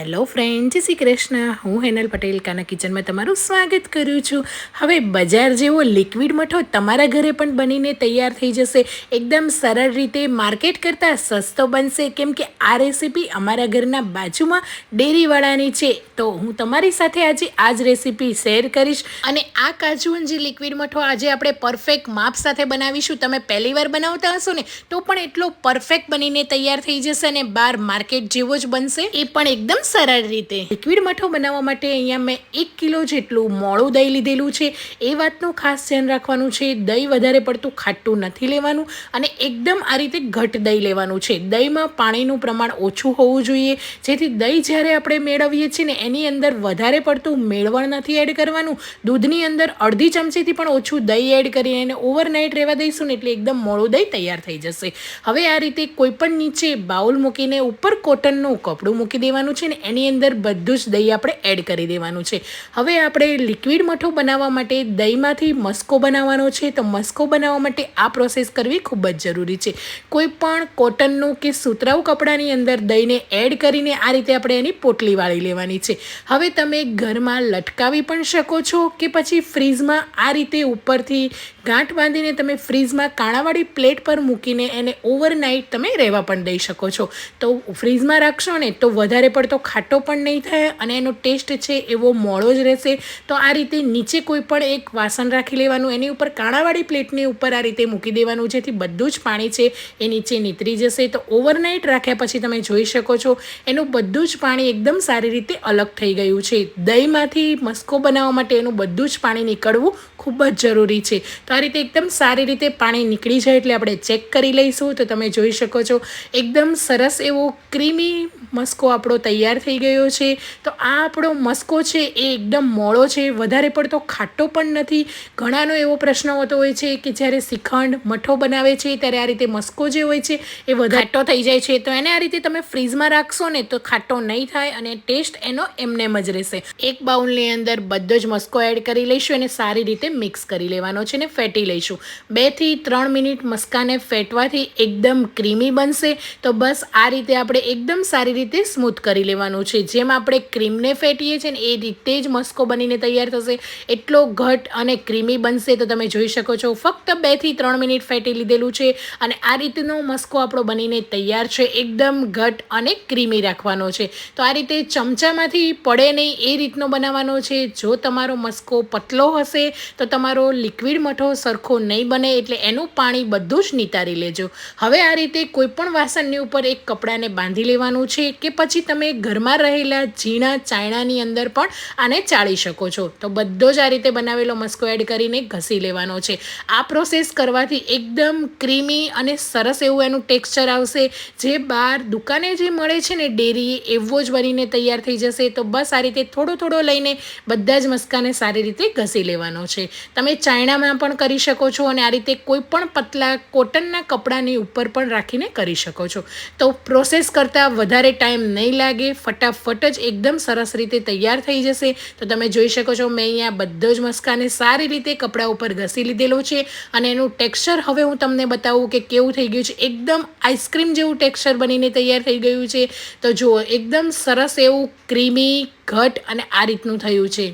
Hello friend, જય શ્રી કૃષ્ણ. હું હેનલ પટેલ, કાના કિચનમાં તમારું સ્વાગત કરું છું. હવે બજાર જેવો લિક્વિડ મઠો તમારા ઘરે પણ બનીને તૈયાર થઈ જશે. એકદમ સરળ રીતે માર્કેટ કરતાં સસ્તો બનશે. કેમ કે આ રેસીપી અમારા ઘરના બાજુમાં ડેરીવાળાની છે. તો હું તમારી સાથે આજે આ જ રેસીપી શેર કરીશ. અને આ કાજુ જે લિક્વિડ મઠો આજે આપણે પરફેક્ટ માપ સાથે બનાવીશું. તમે પહેલી વાર બનાવતા હશો ને, તો પણ એટલો પરફેક્ટ બનીને તૈયાર થઈ જશે અને બાર માર્કેટ જેવો જ બનશે. એ પણ એકદમ સરળ રીતે. લિક્વિડ મઠો બનાવવા માટે અહીંયા મેં એક કિલો જેટલું મોળું દહીં લીધેલું છે. એ વાતનું ખાસ ધ્યાન રાખવાનું છે. દહીં વધારે પડતું ખાટું નથી લેવાનું અને એકદમ આ રીતે ઘટ દહીં લેવાનું છે. દહીંમાં પાણીનું પ્રમાણ ઓછું હોવું જોઈએ. જેથી દહીં જ્યારે આપણે મેળવીએ છીએ ને એની અંદર વધારે પડતું મેળવણ નથી એડ કરવાનું. દૂધની અંદર અડધી ચમચીથી પણ ઓછું દહીં એડ કરીને એને ઓવરનાઇટ રહેવા દઈશું ને એટલે એકદમ મોળું દહીં તૈયાર થઈ જશે. હવે આ રીતે કોઈપણ નીચે બાઉલ મૂકીને ઉપર કોટનનું કપડું મૂકી દેવાનું છે. ને એની અંદર બધું જ દહીં આપણે એડ કરી દેવાનું છે. હવે આપણે લિક્વિડ મઠો બનાવવા માટે દહીંમાંથી મસ્કો બનાવવાનો છે. તો મસ્કો બનાવવા માટે આ પ્રોસેસ કરવી ખૂબ જ જરૂરી છે. કોઈ પણ કોટનનું કે સુતરાઉ કપડાની અંદર દહીંને એડ કરીને આ રીતે આપણે એની પોટલી વાળી લેવાની છે. હવે તમે ઘરમાં લટકાવી પણ શકો છો કે પછી ફ્રીઝમાં આ રીતે ઉપરથી ગાંઠ બાંધીને તમે ફ્રીઝમાં કાણાવાળી પ્લેટ પર મૂકીને એને ઓવરનાઇટ તમે રહેવા પણ દઈ શકો છો. તો ફ્રીઝમાં રાખશો ને તો વધારે પડતો ખાટો પણ નહીં થાય અને એનો ટેસ્ટ છે એવો મોળો જ રહેશે. તો આ રીતે નીચે કોઈ પણ એક વાસણ રાખી લેવાનું, એની ઉપર કાણાવાળી પ્લેટની ઉપર આ રીતે મૂકી દેવાનું, જેથી બધું જ પાણી છે એ નીચે નીતરી જશે. તો ઓવરનાઇટ રાખ્યા પછી તમે જોઈ શકો છો, એનું બધું જ પાણી એકદમ સારી રીતે અલગ થઈ ગયું છે. દહીંમાંથી મસ્કો બનાવવા માટે એનું બધું જ પાણી નીકળવું ખૂબ જ જરૂરી છે. તો આ રીતે એકદમ સારી રીતે પાણી નીકળી જાય એટલે આપણે ચેક કરી લઈશું. તો તમે જોઈ શકો છો, એકદમ સરસ એવો ક્રીમી મસ્કો આપણો તૈયાર થઈ ગયો છે. તો આ આપણો મસ્કો છે એ એકદમ મોળો છે. વધારે પડતો ખાટો પણ નથી. ઘણાનો એવો પ્રશ્ન હોતો હોય છે કે જ્યારે શ્રીખંડ મઠો બનાવે છે ત્યારે આ રીતે મસ્કો જે હોય છે એ વધારે થઈ જાય છે. તો એને આ રીતે તમે ફ્રીઝમાં રાખશો ને તો ખાટો નહીં થાય અને ટેસ્ટ એનો એમનેમ જ રહેશે. એક બાઉલની અંદર બધો જ મસ્કો એડ કરી લઈશું અને સારી રીતે મિક્સ કરી લેવાનો છે ને ફેટી લઈશું. બેથી ત્રણ મિનિટ મસ્કાને ફેટવાથી એકદમ ક્રીમી બનશે. તો બસ આ રીતે આપણે એકદમ સારી રીતે સ્મૂથ કરી લેવાનું છે. જેમ આપણે ક્રીમને ફેટીએ છીએ ને, એ રીતે જ મસ્કો બનીને તૈયાર થશે. એટલો ઘટ અને ક્રીમી બનશે તો તમે જોઈ શકો છો. ફક્ત બેથી ત્રણ મિનિટ ફેટી લીધેલું છે અને આ રીતનો મસ્કો આપણો બનીને તૈયાર છે. એકદમ ઘટ અને ક્રીમી રાખવાનો છે. તો આ રીતે ચમચામાંથી પડે નહીં એ રીતનો બનાવવાનો છે. જો તમારો મસ્કો પતલો હશે, તો તમારો લિક્વિડ મઠો સરખો નહીં બને એટલે એનું પાણી બધું જ નિતારી લેજો. હવે આ રીતે કોઈપણ વાસણની ઉપર એક કપડાને બાંધી લેવાનું છે કે પછી તમે ઘરમાં રહેલા ઝીણા ચાયણાની અંદર પણ આને ચાળી શકો છો. તો બધો જ આ રીતે બનાવેલો મસ્કો એડ કરીને ઘસી લેવાનો છે. આ પ્રોસેસ કરવાથી એકદમ ક્રીમી અને સરસ એવું એનું ટેક્સચર આવશે. જે બહાર દુકાને જે મળે છે ને ડેરી એવો જ બનીને તૈયાર થઈ જશે. તો બસ આ રીતે થોડો થોડો લઈને બધા જ મસ્કાને સારી રીતે ઘસી લેવાનો છે. તમે ચાયણામાં પણ કરી શકો છો અને આ રીતે કોઈ પણ પતલા કોટનના કપડાની ઉપર પણ રાખીને કરી શકો છો. તો પ્રોસેસ કરતાં વધારે ટાઈમ નહીં લાગે. ફટાફટ જ એકદમ સરસ રીતે તૈયાર થઈ જશે. તો તમે જોઈ શકો છો, મેં અહીંયા બધો જ મસ્કાને સારી રીતે કપડા ઉપર ઘસી લીધેલો છે અને એનું ટેક્સચર હવે હું તમને બતાવું કે કેવું થઈ ગયું છે. એકદમ આઈસ્ક્રીમ જેવું ટેક્સચર બનીને તૈયાર થઈ ગયું છે. તો જુઓ, એકદમ સરસ એવું ક્રીમી, ઘટ અને આ રીતનું થયું છે.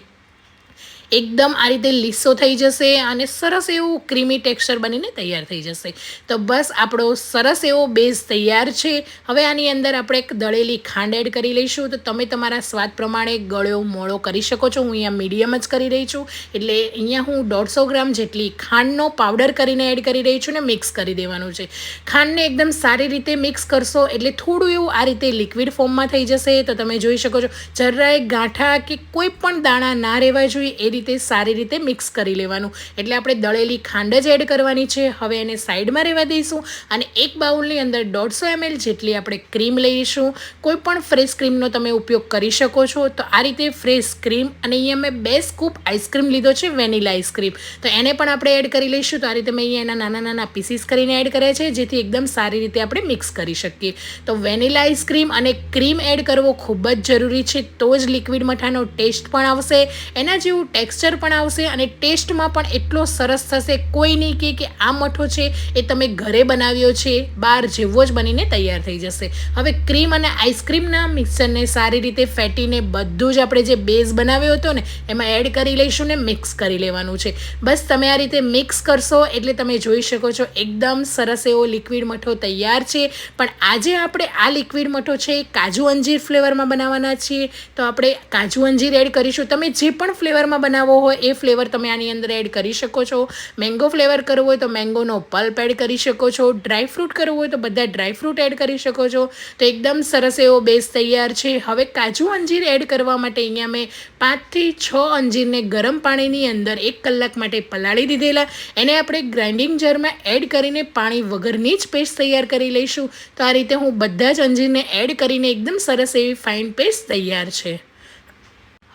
એકદમ આ રીતે લીસો થઈ જશે અને સરસ એવું ક્રીમી ટેક્સચર બનીને તૈયાર થઈ જશે. તો બસ આપણો સરસ એવો બેઝ તૈયાર છે. હવે આની અંદર આપણે એક દળેલી ખાંડ એડ કરી લઈશું. તો તમે તમારા સ્વાદ પ્રમાણે ગળ્યો, મોળો કરી શકો છો. હું અહીંયા મીડિયમ જ કરી રહી છું. એટલે અહીંયા હું દોઢસો ગ્રામ જેટલી ખાંડનો પાવડર કરીને એડ કરી રહી છું ને મિક્સ કરી દેવાનું છે. ખાંડને એકદમ સારી રીતે મિક્સ કરશો એટલે થોડું એવું આ રીતે લિક્વિડ ફોર્મમાં થઈ જશે. તો તમે જોઈ શકો છો, જરાય ગાંઠા કે કોઈ પણ દાણા ના રહેવા જોઈએ, એ રીતે સારી રીતે મિક્સ કરી લેવાનું. એટલે આપણે દળેલી ખાંડ જ એડ કરવાની છે. હવે એને સાઈડમાં રહેવા દઈશું અને એક બાઉલની અંદર દોઢસો એમએલ જેટલી આપણે ક્રીમ લઈશું. કોઈ પણ ફ્રેશ ક્રીમનો તમે ઉપયોગ કરી શકો છો. તો આ રીતે ફ્રેશ ક્રીમ અને અહીંયા મેં બે સ્કૂપ આઈસ્ક્રીમ લીધો છે, વેનીલા આઈસ્ક્રીમ તો એને પણ આપણે એડ કરી લઈશું. તો આ રીતે મેં અહીંયા એના નાના નાના પીસીસ કરીને એડ કર્યા છે, જેથી એકદમ સારી રીતે આપણે મિક્સ કરી શકીએ. તો વેનીલા આઈસ્ક્રીમ અને ક્રીમ એડ કરવો ખૂબ જ જરૂરી છે. તો જ લિક્વિડ મઠાનો ટેસ્ટ પણ આવશે. એના જેવું ટેક્સ ટેક્સચર પણ આવશે અને ટેસ્ટમાં પણ એટલો સરસ થશે. કોઈ નહીં કહે કે આ મઠો છે એ તમે ઘરે બનાવ્યો છે, બહાર જેવો જ બનીને તૈયાર થઈ જશે. હવે ક્રીમ અને આઈસ્ક્રીમના મિક્સરને સારી રીતે ફેટીને બધું જ આપણે જે બેઝ બનાવ્યો હતો ને, એમાં એડ કરી લઈશું ને મિક્સ કરી લેવાનું છે. બસ તમે આ રીતે મિક્સ કરશો એટલે તમે જોઈ શકો છો એકદમ સરસ એવો લિક્વિડ મઠો તૈયાર છે. પણ આજે આપણે આ લિક્વિડ મઠો છે એ કાજુ અંજીર ફ્લેવરમાં બનાવવાના છીએ. તો આપણે કાજુ અંજીર એડ કરીશું. તમે જે પણ ફ્લેવરમાં બનાવવો હોય, એ ફ્લેવર તમે આની અંદર એડ કરી શકો છો. મેંગો ફ્લેવર કરવો હોય તો મેંગોનો પલ્પ એડ કરી શકો છો. ડ્રાય ફ્રૂટ કરવું હોય તો બધા ડ્રાય ફ્રૂટ એડ કરી શકો છો. તો એકદમ સરસ એવો બેઝ તૈયાર છે. હવે કાજુ અંજીર એડ કરવા માટે અહીંયા મેં પાંચથી છ અંજીરને ગરમ પાણીની અંદર એક કલાક માટે પલાળી દીધેલા. એને આપણે ગ્રાઇન્ડિંગ જારમાં એડ કરીને પાણી વગરની જ પેસ્ટ તૈયાર કરી લઈશું. તો આ રીતે હું બધા જ અંજીરને એડ કરીને એકદમ સરસ એવી ફાઇન પેસ્ટ તૈયાર છે.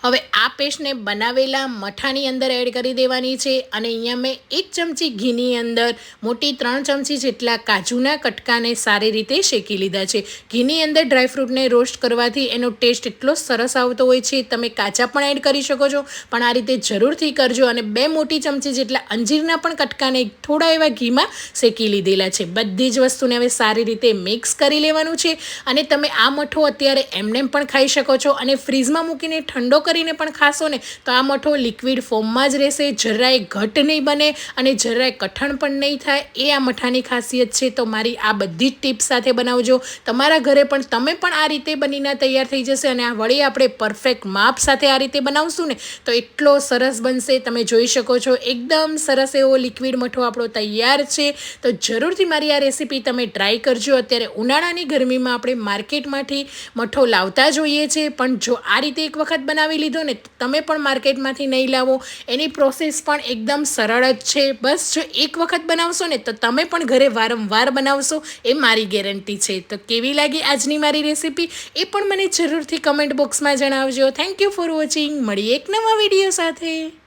હવે આ પેસ્ટને બનાવેલા મઠાની અંદર એડ કરી દેવાની છે અને અહીંયા મેં એક ચમચી ઘીની અંદર મોટી ત્રણ ચમચી જેટલા કાજુના કટકાને સારી રીતે શેકી લીધા છે. ઘીની અંદર ડ્રાયફ્રૂટને રોસ્ટ કરવાથી એનો ટેસ્ટ એટલો સરસ આવતો હોય છે, તમે કાચા પણ એડ કરી શકો છો, પણ આ રીતે જરૂરથી કરજો અને બે મોટી ચમચી જેટલા અંજીરના પણ કટકાને થોડા એવા ઘીમાં શેકી લીધેલા છે. બધી જ વસ્તુને હવે સારી રીતે મિક્સ કરી લેવાનું છે અને તમે આ મઠો અત્યારે એમને પણ ખાઈ શકો છો અને ફ્રીઝમાં મૂકીને ઠંડો કરીને પણ ખાશો ને, તો આ મઠો લિક્વિડ ફોર્મમાં જ રહેશે, જરાય ઘટ નહીં બને અને જરાય કઠણ પણ નહીં થાય. એ આ મઠાની ખાસિયત છે. તો મારી આ બધી જ ટિપ્સ સાથે બનાવજો. તમારા ઘરે પણ તમે પણ આ રીતે બનીને તૈયાર થઈ જશે અને આ વળી આપણે પરફેક્ટ માપ સાથે આ રીતે બનાવશું ને, તો એટલો સરસ બનશે. તમે જોઈ શકો છો, એકદમ સરસ એવો લિક્વિડ મઠો આપણો તૈયાર છે. તો જરૂરથી મારી આ રેસીપી તમે ટ્રાય કરજો. અત્યારે ઉનાળાની ગરમીમાં આપણે માર્કેટમાંથી મઠો લાવતા જોઈએ છે. પણ જો આ રીતે એક વખત બનાવી લીધો ને તમે પણ માર્કેટમાંથી નહીં લાવો. એની પ્રોસેસ પણ એકદમ સરળ જ છે. બસ જો એક વખત બનાવશો ને તો તમે પણ ઘરે વારંવાર બનાવશો, એ મારી ગેરંટી છે. તો કેવી લાગી આજની મારી રેસીપી એ પણ મને જરૂરથી કમેન્ટ બોક્સમાં જણાવજો. થેન્ક યુ ફોર વોચિંગ મળીએ એક નવા વીડિયો સાથે.